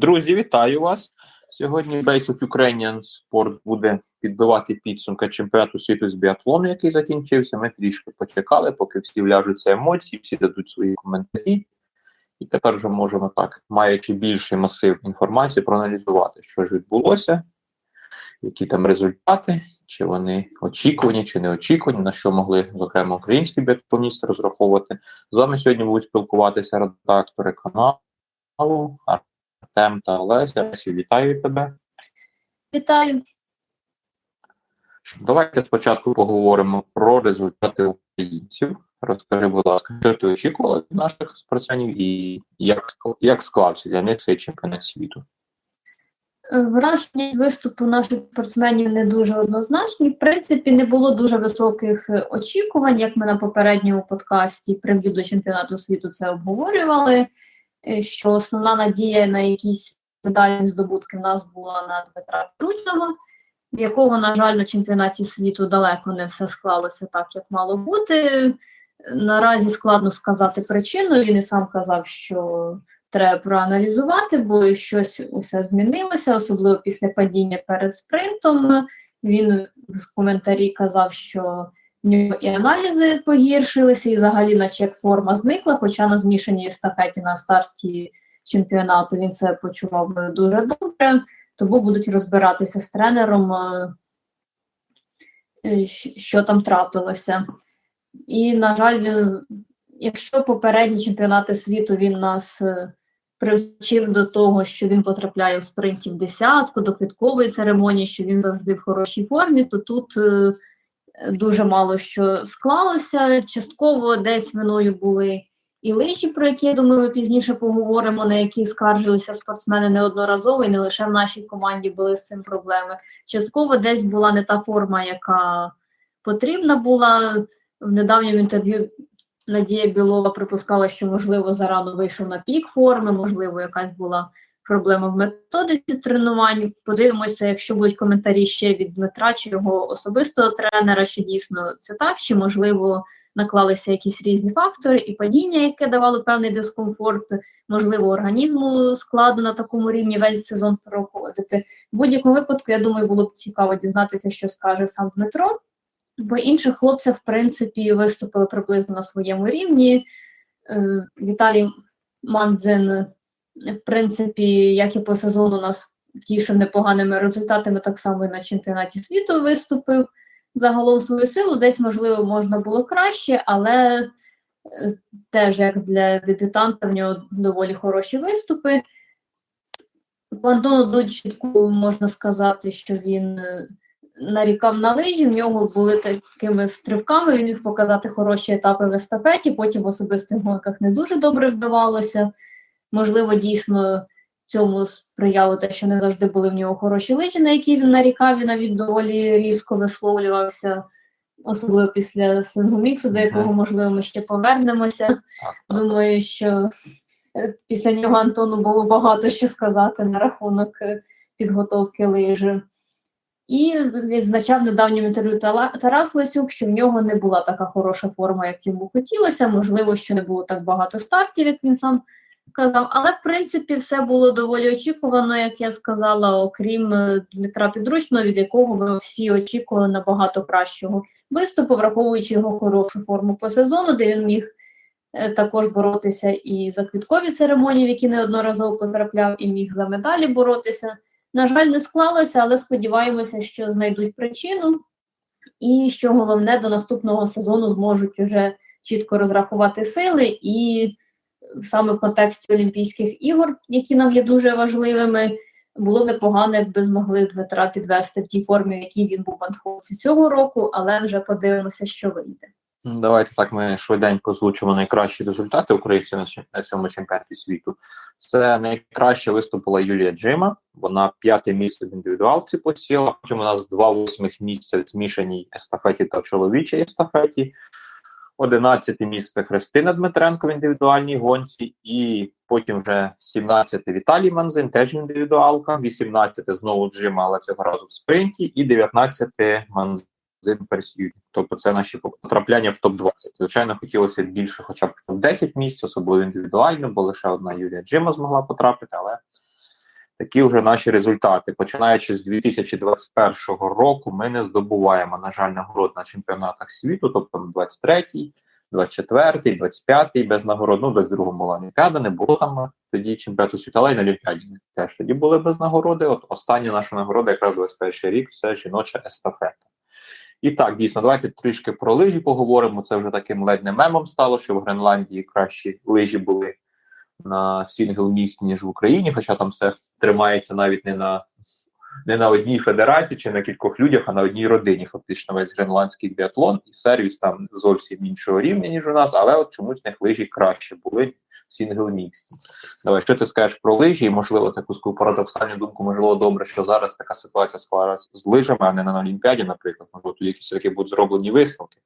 Друзі, вітаю вас. Сьогодні Base of Ukrainian Sport буде підбивати підсумки чемпіонату світу з біатлону, який закінчився. Ми трішки почекали, поки всі вляжуться емоції, всі дадуть свої коментарі. І тепер вже можемо так, маючи більший масив інформації, проаналізувати, що ж відбулося, які там результати, чи вони очікувані, чи не очікувані, на що могли, зокрема, українські біатлоністи розраховувати. З вами сьогодні будуть спілкуватися редактори каналу. Артем та Олеся. Олесю, вітаю тебе. Вітаю. Давайте спочатку поговоримо про результати українців. Розкажи, будь ласка, що ти очікувала від наших спортсменів і як, як склався для них цей чемпіонат світу? Враження від виступу наших спортсменів не дуже однозначні. В принципі, не було дуже високих е, очікувань, як ми на попередньому подкасті прев'ю до чемпіонату світу це обговорювали. Е, Що основна надія на якісь медальні здобутки в нас була на Дмитра Тручного, в якого, на жаль, на чемпіонаті світу далеко не все склалося так, як мало бути. Наразі складно сказати причину. Він і сам казав, що треба проаналізувати, бо щось усе змінилося, особливо після падіння перед спринтом. Він в коментарі казав, що нього і аналізи погіршилися, і взагалі, наче як форма зникла, хоча на змішаній естафеті на старті чемпіонату він себе почував дуже добре, тому будуть розбиратися з тренером, е, е, що там трапилося. І, на жаль, він, якщо попередні чемпіонати світу він нас е, привчив до того, що він потрапляє в спринті в десятку, до квіткової церемонії, що він завжди в хорошій формі, то тут дуже мало що склалося. Частково десь виною були і лижі, про які, я думаю, ми пізніше поговоримо, на які скаржилися спортсмени неодноразово, і не лише в нашій команді були з цим проблеми. Частково десь була не та форма, яка потрібна була. В недавньому інтерв'ю Надія Білова припускала, що, можливо, зарано вийшов на пік форми, можливо, якась була проблема в методиці тренувань. Подивимося, якщо будуть коментарі ще від Дмитра чи його особистого тренера, чи дійсно це так, чи можливо наклалися якісь різні фактори і падіння, яке давало певний дискомфорт, можливо, організму складно на такому рівні весь сезон проходити. В будь-якому випадку, я думаю, було б цікаво дізнатися, що скаже сам Дмитро. Бо інших хлопців, в принципі, виступили приблизно на своєму рівні. Е, Віталій Манзин, в принципі, як і по сезону, нас тішив непоганими результатами, так само і на чемпіонаті світу виступив загалом свою силу. Десь, можливо, можна було краще, але е, теж як для дебютанта в нього доволі хороші виступи. По Антону Дудченку можна сказати, що він е, нарікав на лижі, в нього були такими стрибками, він міг показати хороші етапи в естафеті, потім в особистих гонках не дуже добре вдавалося. Можливо, дійсно цьому сприяло те, що не завжди були в нього хороші лижі, на які він нарікав, він навіть доволі різко висловлювався, особливо після сингуміксу, до якого, можливо, ми ще повернемося. Думаю, що е, після нього Антону було багато що сказати на рахунок е, підготовки лижі. І відзначав в недавньому інтерв'ю Тарас Лесюк, що в нього не була така хороша форма, як йому хотілося. Можливо, що не було так багато стартів, як він сам казав. Але, в принципі, все було доволі очікувано, як я сказала, окрім е, Дмитра Підручного, від якого ми всі очікували набагато кращого виступу, враховуючи його хорошу форму по сезону, де він міг е, також боротися і за квіткові церемонії, в які неодноразово потрапляв, і міг за медалі боротися. На жаль, не склалося, але сподіваємося, що знайдуть причину, і що головне, до наступного сезону зможуть уже чітко розрахувати сили, і саме в контексті Олімпійських ігор, які нам є дуже важливими, було непогано, якби змогли Дмитра підвести в тій формі, в якій він був в Антхолці цього року, але вже подивимося, що вийде. Ну, Давайте так ми швиденько озвучимо найкращі результати українців на, цьому чемпіонаті світу. Це найкраще виступила Юлія Джима. Вона п'яте місце в індивідуалці посіла. Потім у нас два восьмих місця в змішаній естафеті та в чоловічій естафеті. Одинадцяте місце Христина Дмитренко в індивідуальній гонці, і потім вже 17 Віталій Манзин, теж індивідуалка, 18 знову Джима, але цього разу в спринті, і 19 Манзин Персьюд. Тобто це наші потрапляння в топ-20. Звичайно, хотілося більше, хоча б в 10 місць, особливо індивідуально, бо лише одна Юлія Джима змогла потрапити, але Такі вже наші результати. Починаючи з 2021 року, ми не здобуваємо, на жаль, нагород на чемпіонатах світу, тобто 23-й, 24-й, 25-й без нагород. Ну, 22-му була Олімпіада, не було там тоді чемпіонату світу, але й на Олімпіаді теж тоді були без нагороди. От остання наша нагорода, якраз 21 рік, це жіноча естафета. І так, дійсно, давайте трішки про лижі поговоримо. Це вже таким ледь не мемом стало, що в Гренландії кращі лижі були на сінгл місці, ніж в Україні, хоча там все тримається навіть не на не на одній федерації чи на кількох людях, а на одній родині. Фактично, весь гренландський біатлон і сервіс там зовсім іншого рівня, ніж у нас, але от чомусь них лижі краще були сінгл міксі. Давай, що ти скажеш про лижі? І можливо таку парадоксальну думку, можливо, добре, що зараз така ситуація склалася з лижами, а не на Олімпіаді, наприклад. Можливо, тут якісь такі будуть зроблені висновки.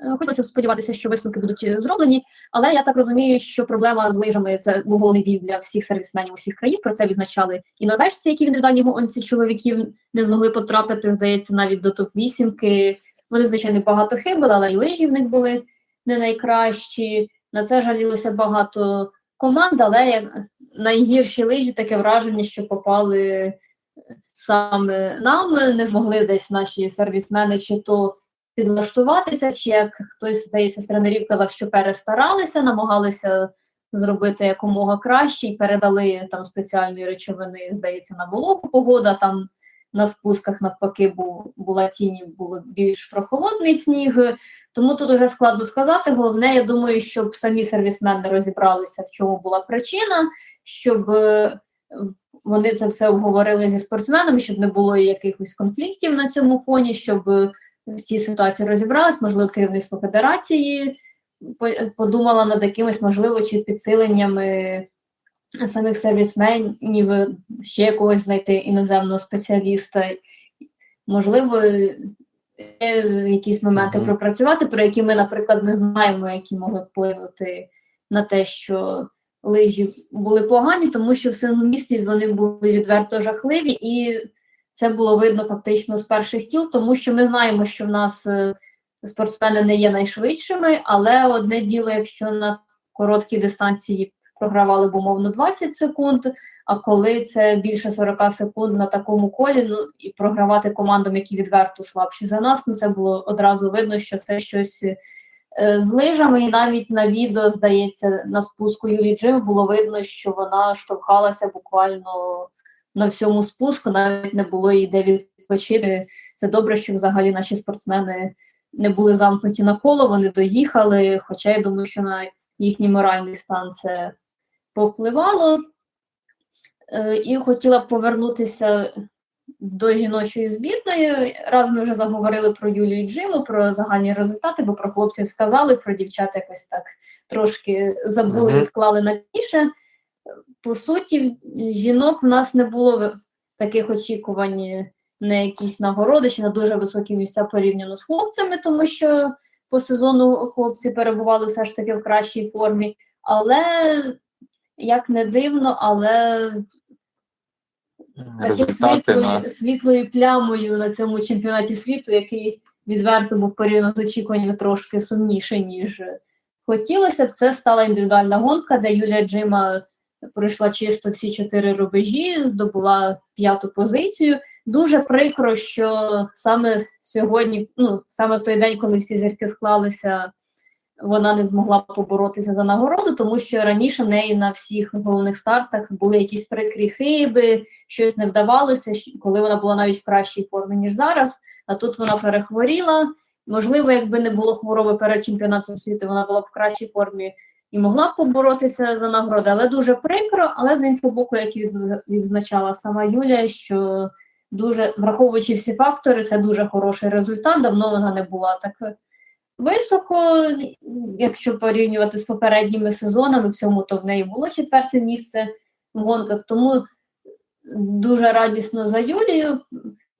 Е, Хотілося сподіватися, що висновки будуть е, зроблені, але я так розумію, що проблема з лижами це був головний біль для всіх сервісменів усіх країн. Про це відзначали і норвежці, які в гонці чоловіків не змогли потрапити, здається, навіть до топ 8 Вони, звичайно, багато хибили, але й лижі в них були не найкращі. На це жалілося багато команд, але найгірші лижі таке враження, що попали е, саме нам, не змогли десь наші сервісмени чи то підлаштуватися, чи як хтось здається з тренерів казав, що перестаралися, намагалися зробити якомога краще і передали там спеціальні речовини, здається, на вологу погоду. а Там на спусках навпаки був була тіні, було більш прохолодний сніг. Тому тут дуже складно сказати. Головне, я думаю, щоб самі сервісмени розібралися, в чому була причина, щоб е, вони це все обговорили зі спортсменами, щоб не було якихось конфліктів на цьому фоні, щоб в цій ситуації розібралась, можливо, керівництво федерації подумала над якимось, можливо, чи підсиленнями самих сервісменів, ще якогось знайти іноземного спеціаліста, можливо, якісь моменти Мгм. пропрацювати, про які ми, наприклад, не знаємо, які могли вплинути на те, що лижі були погані, тому що в самому місті вони були відверто жахливі і це було видно фактично з перших тіл, тому що ми знаємо, що в нас е, спортсмени не є найшвидшими, але одне діло, якщо на короткій дистанції програвали б умовно 20 секунд, а коли це більше 40 секунд на такому колі, ну і програвати командам, які відверто слабші за нас, ну це було одразу видно, що це щось е, з лижами, і навіть на відео, здається, на спуску Юлії Джим було видно, що вона штовхалася буквально на всьому спуску, навіть не було їй де відпочити. Це добре, що взагалі наші спортсмени не були замкнуті на коло, вони доїхали. Хоча я думаю, що на їхній моральний стан це повпливало. Е, І хотіла б повернутися до жіночої збірної. Раз ми вже заговорили про Юлію Джиму, про загальні результати, бо про хлопців сказали, про дівчат якось так трошки забули, відклали на піше. По суті, жінок в нас не було таких очікувань на якісь нагороди чи на дуже високі місця порівняно з хлопцями, тому що по сезону хлопці перебували все ж таки в кращій формі. Але як не дивно, але світлою, на світлою плямою на цьому чемпіонаті світу, який відверто був порівняно з очікуваннями трошки сумніший, ніж хотілося б. Це стала індивідуальна гонка, де Юлія Джима пройшла чисто всі чотири рубежі, здобула п'яту позицію. Дуже прикро, що саме сьогодні, ну саме в той день, коли всі зірки склалися, вона не змогла поборотися за нагороду, тому що раніше в неї на всіх головних стартах були якісь прикрі хиби, щось не вдавалося, коли вона була навіть в кращій формі, ніж зараз. А тут вона перехворіла. Можливо, якби не було хвороби перед чемпіонатом світу, вона була б в кращій формі і могла б поборотися за нагороди, але дуже прикро. Але з іншого боку, як і відзначала сама Юлія, що дуже враховуючи всі фактори, це дуже хороший результат. Давно вона не була так високо, якщо порівнювати з попередніми сезонами, в цьому то в неї було четверте місце в гонках. Тому дуже радісно за Юлію.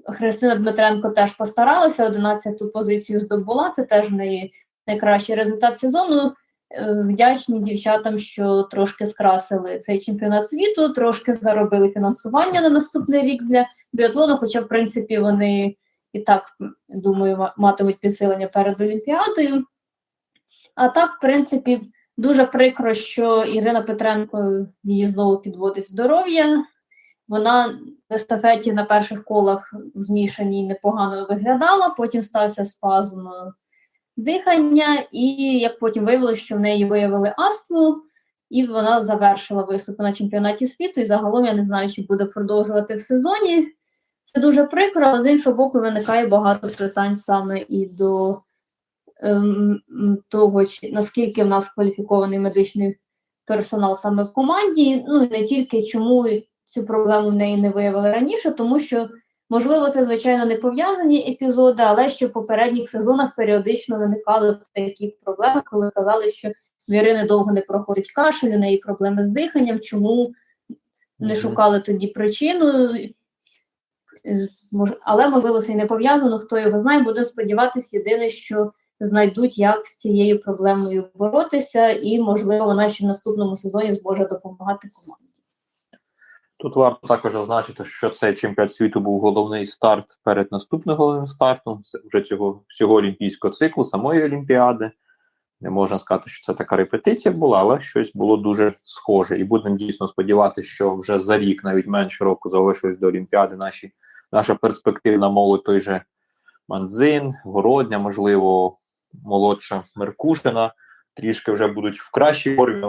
Христина Дмитренко теж постаралася, 11-ту позицію здобула. Це теж в неї найкращий результат сезону. Е, Вдячні дівчатам, що трошки скрасили цей чемпіонат світу, трошки заробили фінансування на наступний рік для біатлону. Хоча, в принципі, вони і так, думаю, матимуть підсилення перед Олімпіадою. А так, в принципі, дуже прикро, що Ірина Петренко її знову підводить здоров'я. Вона в естафеті на перших колах в змішаній непогано виглядала, потім стався спазм дихання, і як потім виявилося, що в неї виявили астму, і вона завершила виступи на чемпіонаті світу. І загалом я не знаю, чи буде продовжувати в сезоні. Це дуже прикро, але з іншого боку, виникає багато питань саме і до ем, того, чи наскільки в нас кваліфікований медичний персонал саме в команді. Ну і не тільки чому цю проблему в неї не виявили раніше, тому що можливо це звичайно не пов'язані епізоди, але що в попередніх сезонах періодично виникали такі проблеми, коли казали, що в Ірини довго не проходить кашель, у неї проблеми з диханням. Чому не шукали тоді причину? Але можливо це і не пов'язано. Хто його знає, будемо сподіватися, єдине, що знайдуть, як з цією проблемою боротися, і можливо вона ще в наступному сезоні зможе допомагати команді. Тут варто також зазначити, що цей чемпіонат світу був головний старт перед наступним головним стартом вже цього всього олімпійського циклу, самої Олімпіади. Не можна сказати, що це така репетиція була, але щось було дуже схоже. І будемо дійсно сподіватися, що вже за рік, навіть менше року, залишилось до Олімпіади наші, наша перспективна молодь, той же Манзин, Городня, можливо, молодша Меркушина, трішки вже будуть в кращій формі,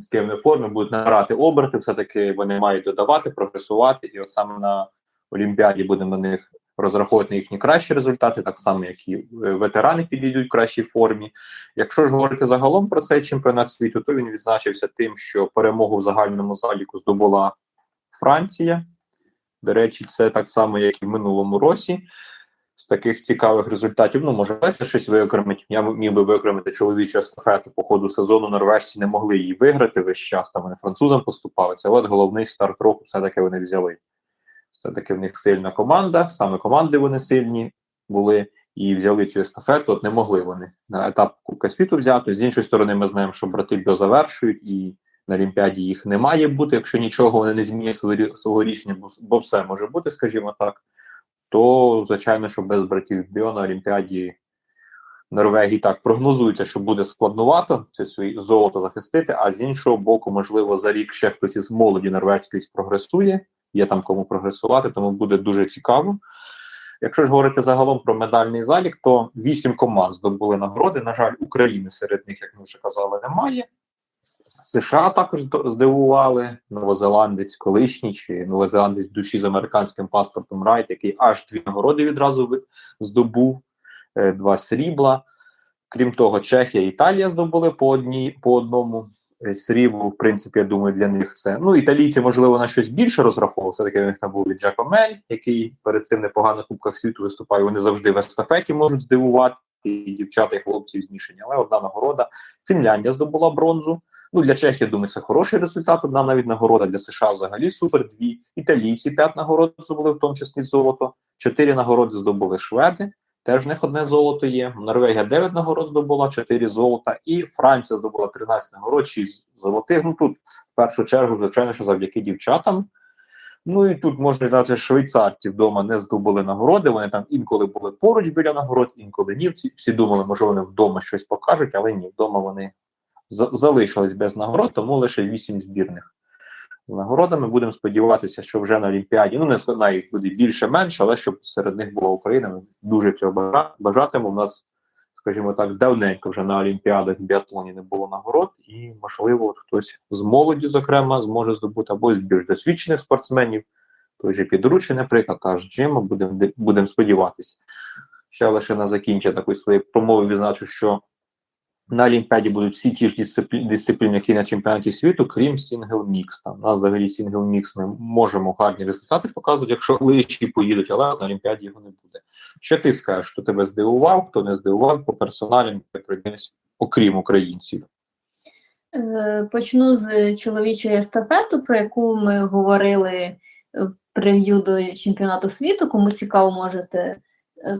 з певної форми, будуть набирати оберти, все-таки вони мають додавати, прогресувати. І от саме на Олімпіаді будемо на них розраховувати їхні кращі результати, так само, як і е, ветерани підійдуть в кращій формі. Якщо ж говорити загалом про цей чемпіонат світу, то він відзначився тим, що перемогу в загальному заліку здобула Франція. До речі, це так само, як і в минулому році. З таких цікавих результатів, ну може Леся щось виокремить. Я міг би виокремити чоловічу естафету по ходу сезону. Норвежці не могли її виграти весь час. Там вони французам поступалися, от головний старт року все-таки вони взяли. Все-таки в них сильна команда, саме команди вони сильні були і взяли цю естафету. От не могли вони на етап Кубка світу взяти. З іншої сторони, ми знаємо, що брати Бьо завершують, і на Олімпіаді їх не має бути, якщо нічого вони не змінять свого рішення, бо все може бути, скажімо так. То звичайно, що без братів Бьо на Олімпіаді Норвегії так прогнозується, що буде складнувато це своє золото захистити. А з іншого боку, можливо, за рік ще хтось із молоді норвезької прогресує. Є там кому прогресувати, тому буде дуже цікаво. Якщо ж говорити загалом про медальний залік, то вісім команд здобули нагороди. На жаль, України серед них, як ми вже казали, немає. США також здивували. Новозеландець колишній чи новозеландець душі з американським паспортом Райт, який аж дві нагороди відразу здобув, е, два срібла. Крім того, Чехія і Італія здобули по одній по одному е, сріблу. В принципі, я думаю, для них це. Ну, італійці, можливо, на щось більше розраховували. Все-таки в них там був і Джакомель, який перед цим непогано в Кубках світу виступає. Вони завжди в естафеті можуть здивувати. І дівчата, і хлопці змішані. Але одна нагорода. Фінляндія здобула бронзу. Ну, для Чехії, думаю, це хороший результат. Одна навіть нагорода для США взагалі супер. Дві італійці п'ять нагород здобули, в тому числі золото. Чотири нагороди здобули шведи. Теж в них одне золото є. Норвегія 9 нагород здобула, 4 золота, і Франція здобула 13 нагород, 6 золотих. Ну тут в першу чергу, звичайно, що завдяки дівчатам. Ну і тут можна сказати, швейцарці вдома не здобули нагороди. Вони там інколи були поруч біля нагород, інколи ні. Всі, думали, може вони вдома щось покажуть, але ні, вдома вони залишились без нагород, тому лише 8 збірних з нагородами. Будемо сподіватися, що вже на Олімпіаді, ну не знаю, їх буде більше-менше, але щоб серед них була Україна. Ми дуже цього бажа- бажатиму. У нас, скажімо так, давненько вже на Олімпіадах в біатлоні не було нагород, і можливо, хтось з молоді, зокрема, зможе здобути або з більш досвідчених спортсменів, той же підручний, наприклад, та ж Джима, будемо будем сподіватися. Ще лише на закінчення такої своєї промови відзначу, що на Олімпіаді будуть всі ті ж дисциплі- дисципліни, які на чемпіонаті світу, крім сингл мікс. Там нас взагалі сингл мікс ми можемо гарні результати показувати, якщо лиші поїдуть, але на Олімпіаді його не буде. Що ти скажеш, хто тебе здивував, хто не здивував по пройдемось, окрім українців? Е, Почну з чоловічої естафети, про яку ми говорили в прев'ю до чемпіонату світу. Кому цікаво, можете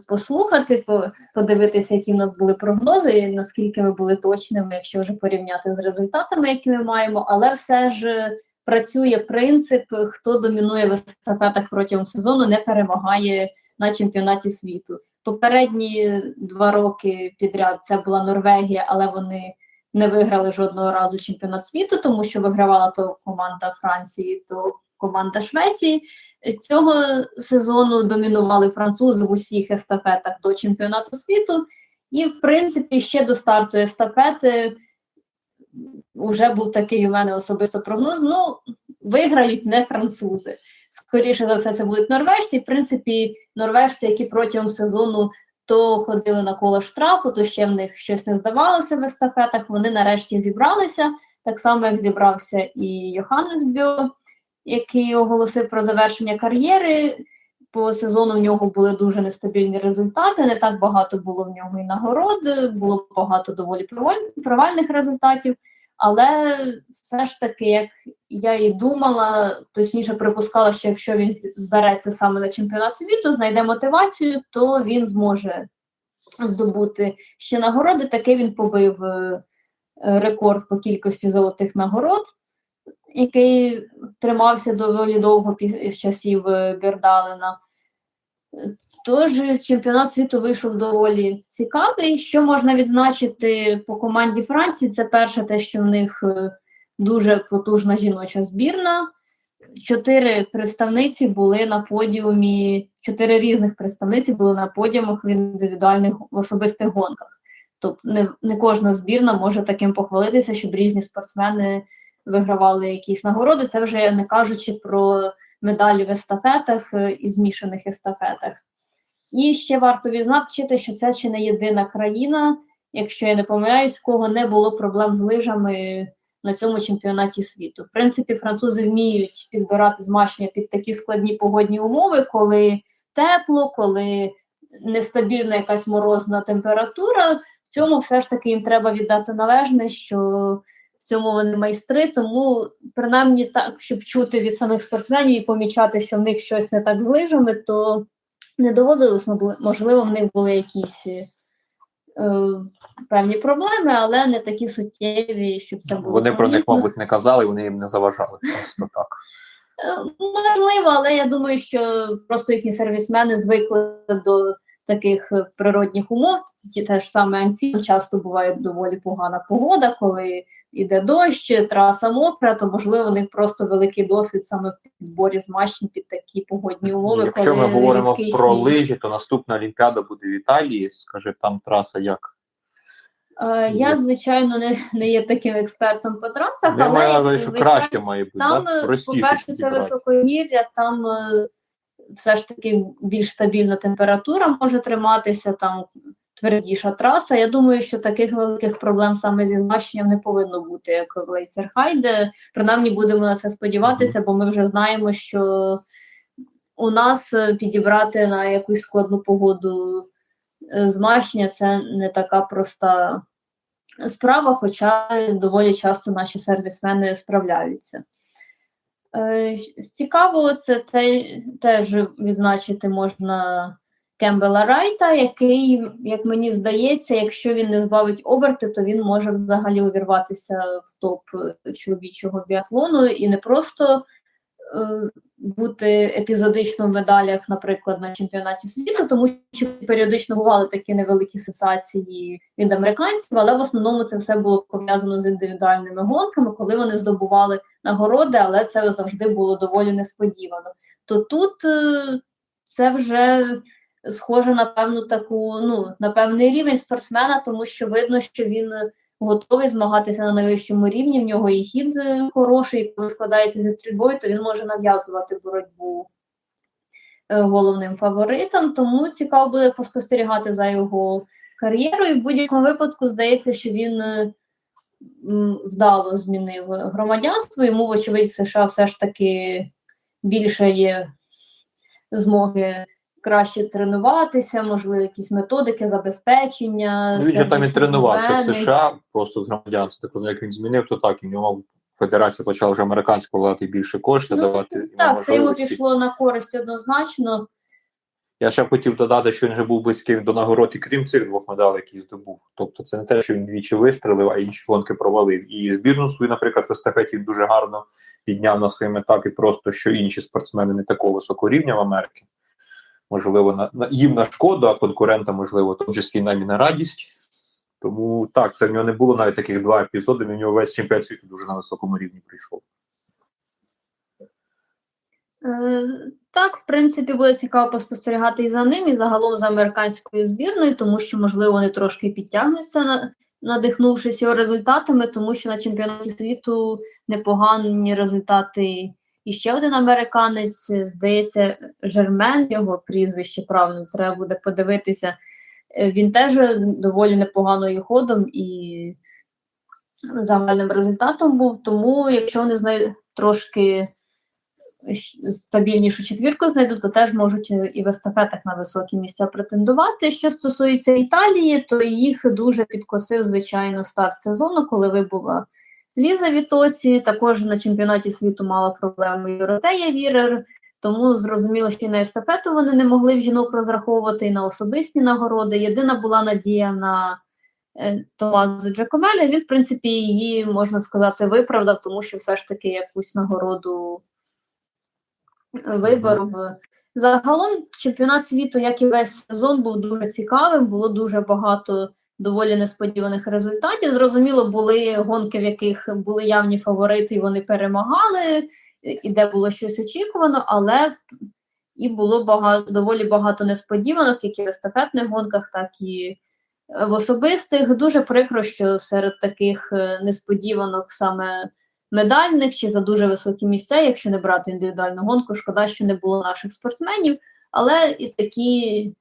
послухати, по- подивитися, які в нас були прогнози, і наскільки ми були точними, якщо вже порівняти з результатами, які ми маємо. Але все ж працює принцип, хто домінує в естафетах протягом сезону, не перемагає на чемпіонаті світу. Попередні два роки підряд це була Норвегія, але вони не виграли жодного разу чемпіонат світу, тому що вигравала то команда Франції, то команда Швеції. Цього сезону домінували французи в усіх естафетах до чемпіонату світу. І, в принципі, ще до старту естафети вже був такий у мене особисто прогноз. Ну, виграють не французи. Скоріше за все, це будуть норвежці. В принципі, норвежці, які протягом сезону то ходили на коло штрафу, то ще в них щось не здавалося в естафетах. Вони нарешті зібралися, так само, як зібрався і Йоханнес Бьо, який оголосив про завершення кар'єри. По сезону в нього були дуже нестабільні результати. Не так багато було в нього і нагород, було багато доволі проваль- провальних результатів. Але все ж таки, як я і думала, точніше припускала, що якщо він збереться саме на чемпіонат світу, знайде мотивацію, то він зможе здобути ще нагороди. Таки він побив е, рекорд по кількості золотих нагород, який тримався доволі довго із часів е, Бердалена. Е, Тож чемпіонат світу вийшов доволі цікавий. Що можна відзначити по команді Франції? Це перше, те, що в них е, дуже потужна жіноча збірна. Чотири представниці були на подіумі, чотири різних представниці були на подіумах в індивідуальних в особистих гонках. Тобто не, не кожна збірна може таким похвалитися, щоб різні спортсмени вигравали якісь нагороди. Це вже не кажучи про медалі в естафетах е, і змішаних естафетах. І ще варто відзначити, що це ще не єдина країна, якщо я не помиляюсь, кого не було проблем з лижами на цьому чемпіонаті світу. В принципі, французи вміють підбирати змащення під такі складні погодні умови, коли тепло, коли нестабільна якась морозна температура. В цьому все ж таки їм треба віддати належне, що в цьому вони майстри, тому принаймні так, щоб чути від самих спортсменів і помічати, що в них щось не так з лижами, то не доводилось, можливо, в них були якісь е, певні проблеми, але не такі суттєві, щоб це було. Вони про них, мабуть, не казали, вони їм не заважали. Просто так. Е, Можливо, але я думаю, що просто їхні сервісмени звикли до таких е, природних умов. Ті теж саме Ансі часто буває доволі погана погода, коли йде дощ, траса мокра, то можливо у них просто великий досвід саме в підборі змащень під такі погодні умови. Якщо ми говоримо про сніг. лижі, то наступна Олімпіада буде в Італії. Скажи, там траса як? Е, Я, звичайно, не, не є таким експертом по трасах, але маю як що звичайно, краще має бути, Там, да? е, по-перше, це високогір'я, там все ж таки більш стабільна температура може триматися, там твердіша траса. Я думаю, що таких великих проблем саме зі змащенням не повинно бути, як в Лейцерхайде. Принаймні будемо на це сподіватися, бо ми вже знаємо, що у нас е, підібрати на якусь складну погоду е, змащення це не така проста справа, хоча доволі часто наші сервісмени справляються. Е, Цікаво, це те, теж відзначити можна Кембела Райта, який, як мені здається, якщо він не збавить оберти, то він може взагалі увірватися в топ е, чоловічого біатлону. І не просто бути епізодично в медалях, наприклад, на чемпіонаті світу, тому що періодично бували такі невеликі сенсації від американців, але в основному це все було пов'язано з індивідуальними гонками, коли вони здобували нагороди, але це завжди було доволі несподівано. То тут е, це вже схоже на певну таку, ну, на певний рівень спортсмена, тому що видно, що він готовий змагатися на найвищому рівні. В нього і хід е, хороший, і коли складається зі стрільбою, то він може нав'язувати боротьбу е, головним фаворитам. Тому цікаво буде поспостерігати за його кар'єрою. В будь-якому випадку здається, що він е, вдало змінив громадянство. Йому, вочевидь, США все ж таки більше є змоги краще тренуватися, можливо, якісь методики забезпечення. Ну, він же там і тренувався в. США, просто з громадянства. Так, як він змінив, то так, і в нього федерація почала вже американська вкладати більше коштів, Ну, давати так, це йому пішло на користь однозначно. Я ще хотів додати, що він вже був близький до нагород, і крім цих двох медалей, які здобув. Тобто це не те, що він двічі вистрелив, а інші гонки провалив. І збірну свою, наприклад, в естафеті дуже гарно підняв на своєму етапі, просто що інші спортсмени не такого високого рівня в Америці. Можливо, на, на їм на шкоду, а конкурентам, можливо, в тому числі нам і на радість. Тому так, це в нього не було навіть таких два епізоди. У нього весь чемпіонат світу дуже на високому рівні прийшов. Е, Так, в принципі, буде цікаво поспостерігати і за ним, і загалом за американською збірною, тому що, можливо, вони трошки підтягнуться, на- надихнувшись його результатами, тому що на чемпіонаті світу непогані результати. І ще один американець, здається, Жермен, його прізвище правильно, треба буде подивитися. Е, Він теж доволі непоганою ходом і загальним результатом був. Тому, якщо вони знайдуть трошки стабільнішу четвірку знайдуть, то теж можуть е, і в естафетах на високі місця претендувати. Що стосується Італії, то їх дуже підкосив, звичайно, старт сезону, коли вибула Ліза Вітоці. Також на чемпіонаті світу мала проблеми Євротея Вірер. Тому зрозуміло, що і на естафету вони не могли в жінок розраховувати, і на особисті нагороди. Єдина була надія на е, Томазо Джакомеля. Він, в принципі, її, можна сказати, виправдав, тому що все ж таки якусь нагороду виборов. Загалом чемпіонат світу, як і весь сезон, був дуже цікавим. Було дуже багато доволі несподіваних результатів. Зрозуміло, були гонки, в яких були явні фаворити, і вони перемагали, і де було щось очікувано, але і було багато доволі багато несподіванок, як і в естафетних гонках, так і е, в особистих. Дуже прикро, що серед таких е, несподіванок саме медальних чи за дуже високі місця, якщо не брати індивідуальну гонку. Шкода, що не було наших спортсменів, але і такі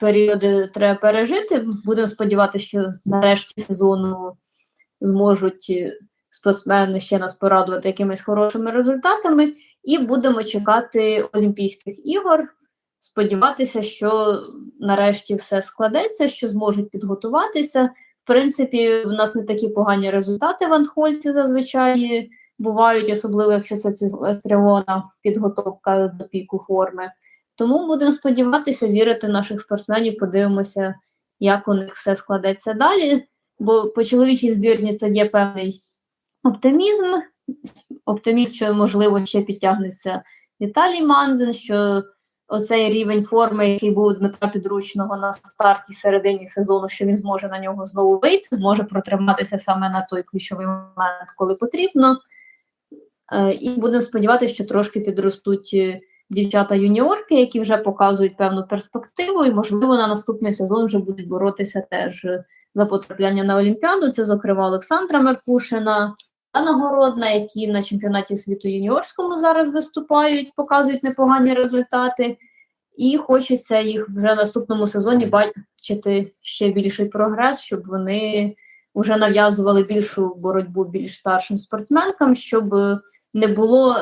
періоди треба пережити. Будемо сподіватися, що нарешті сезону зможуть е, спортсмени ще нас порадувати якимись хорошими результатами, і будемо чекати Олімпійських ігор. Сподіватися, що нарешті все складеться, що зможуть підготуватися. В принципі, в нас не такі погані результати в Анхольці зазвичай бувають, особливо якщо це цілеспрямована підготовка до піку форми. Тому будемо сподіватися, вірити наших спортсменів, подивимося, як у них все складеться далі. Бо по чоловічій збірні то є певний оптимізм. Оптимізм, що можливо ще підтягнеться Віталій Манзин, що оцей рівень форми, який був Дмитра Підручного на старті середині сезону, що він зможе на нього знову вийти, зможе протриматися саме на той ключовий момент, коли потрібно. Е, І будемо сподіватися, що трошки підростуть е, дівчата-юніорки, які вже показують певну перспективу, і, можливо, на наступний сезон вже будуть боротися теж за потрапляння на Олімпіаду. Це, зокрема, Олександра Меркушина, Анна Городна, які на чемпіонаті світу юніорському зараз виступають, показують непогані результати. І хочеться їх вже в наступному сезоні бачити ще більший прогрес, щоб вони вже нав'язували більшу боротьбу більш старшим спортсменкам, щоб не було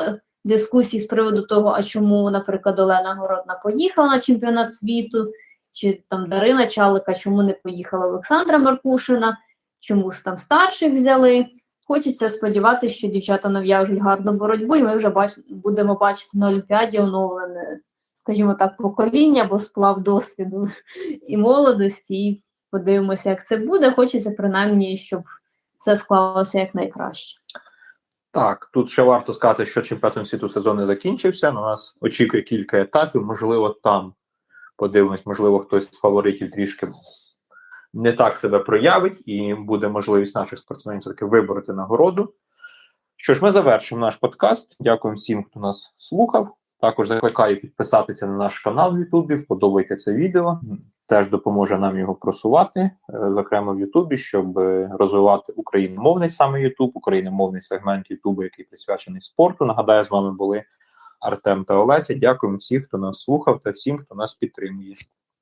дискусій з приводу того, а чому, наприклад, Олена Городна поїхала на чемпіонат світу, чи там Дарина Чалика, чому не поїхала Олександра Маркушина, чому там старших взяли. Хочеться сподіватися, що дівчата нав'яжуть гарну боротьбу, і ми вже бач... будемо бачити на Олімпіаді оновлене, скажімо так, покоління, бо сплав досвіду і молодості, і подивимося, як це буде. Хочеться принаймні, щоб все склалося якнайкраще. Так, тут ще варто сказати, що чемпіонатом світу сезон не закінчився. На нас очікує кілька етапів. Можливо, там подивимось, можливо, хтось з фаворитів трішки не так себе проявить, і буде можливість наших спортсменів все-таки вибороти нагороду. Що ж, ми завершимо наш подкаст. Дякуємо всім, хто нас слухав. Також закликаю підписатися на наш канал в Ютубі, вподобайте це відео. Теж допоможе нам його просувати, е, зокрема в Ютубі, щоб е, розвивати україномовний саме Ютуб, україномовний сегмент Ютубу, який присвячений спорту. Нагадаю, з вами були Артем та Олеся. Дякуємо всім, хто нас слухав, та всім, хто нас підтримує.